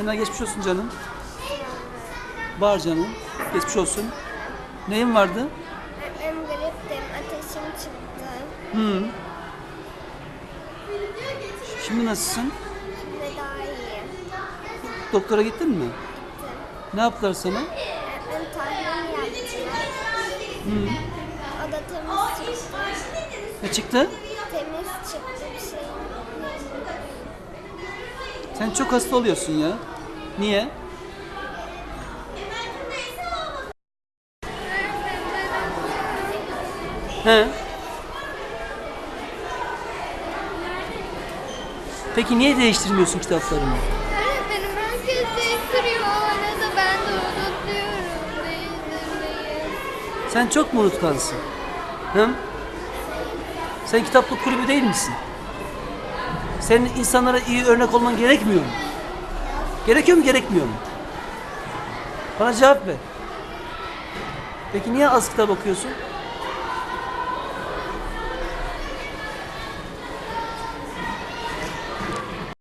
Sena geçmiş olsun canım. Bağır canım. Geçmiş olsun. Neyin vardı? Ben griptim, ateşim çıktı. Hı. Şimdi nasılsın? Şimdi daha iyiyim. Doktora gittin mi? Ne yaptılar sana? Ben tahlil yaptılar. O da temiz çıktı. Ne çıktı? Temiz çıktı bir şey. Sen çok hasta oluyorsun ya. Niye? He? Peki niye değiştirmiyorsun kitaplarını? Öğretmenim herkes değiştiriyor. Arada ben de unutuyorum değiştirmeyi. Sen çok mu unutkansın? Hı? Sen kitaplık kulübü değil misin? Senin insanlara iyi örnek olman gerekmiyor mu? Gerekiyor mu gerekmiyor mu? Bana cevap ver. Peki niye az kitap okuyorsun?